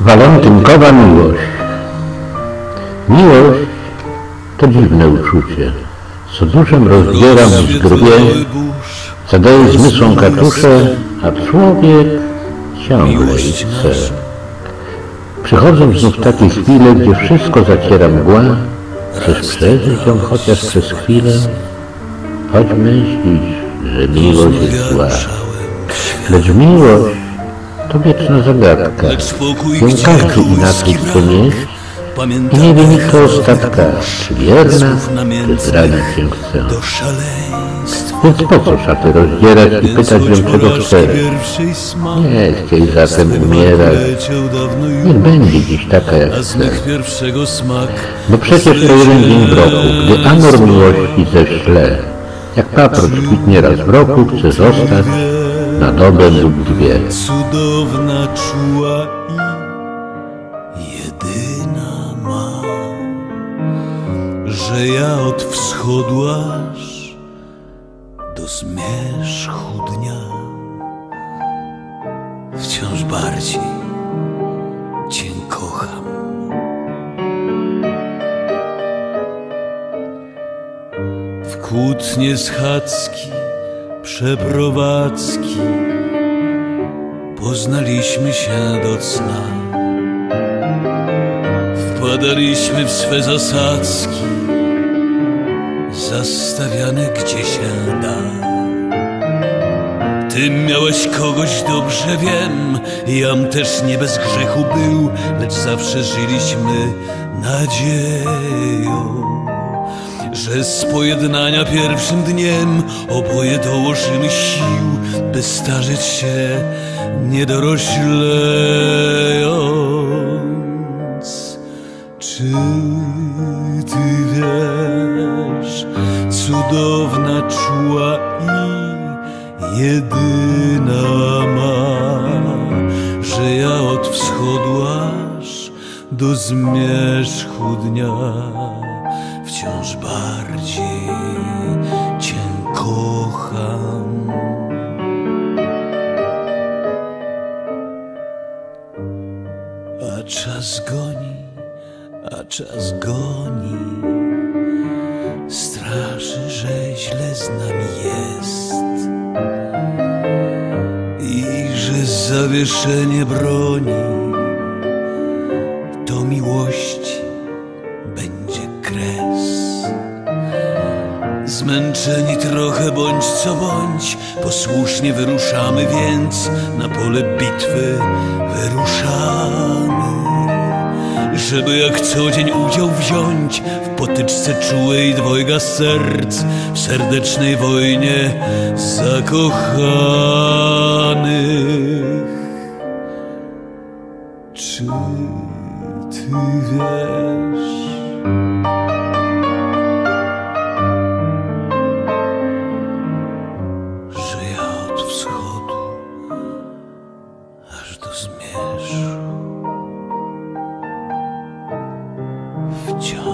Walentynkowa miłość. Miłość to dziwne uczucie, co duszem rozdziera w zgrubie, zadaje zmysłom katusze, a człowiek ciągle ich chce. Przychodzą znów takie chwile, gdzie wszystko zaciera mgła, chcesz przeżyć ją chociaż przez chwilę, choć myślisz, że miłość jest zła. Lecz miłość to wieczna zagadka. Ją każdy inaczej chce nieść i nie do ostatka, czy wierna, czy zdradzić się chce. Więc po co szaty rozdzierać i pytać ją, czego chce? Nie chciej zatem umierać. Niech będzie dziś taka, jak chce. Bo przecież to jeden dzień w roku, gdy amor miłości ześle. Jak paproć kwitnie raz w roku, chce zostać na dobę lub dwie. Cudowna, czuła i jedyna ma, że ja od wschodu aż do zmierzchu dnia wciąż bardziej Cię kocham. W kłótnie schadzki, przeprowadzki. Poznaliśmy się do cna. Wpadaliśmy w swe zasadzki. Zastawiane gdzie się da. Ty miałeś kogoś, dobrze wiem. Jam też nie bez grzechu był Lecz zawsze żyliśmy nadzieją że z pojednania pierwszym dniem oboje dołożymy sił, by starzeć się nie doroślejąc. Czy ty wiesz, cudowna, czuła i jedyna ma, że ja od wschodu aż do zmierzchu dnia wciąż bardziej Cię kocham. A czas goni, a czas goni, straszy, że źle z nami jest. I że zawieszenie broni kres. Zmęczeni trochę bądź co bądź, posłusznie wyruszamy więc na pole bitwy wyruszamy. Żeby jak co dzień udział wziąć w potyczce czułej dwojga serc, w serdecznej wojnie zakochanych. Czy ty wiesz? 就。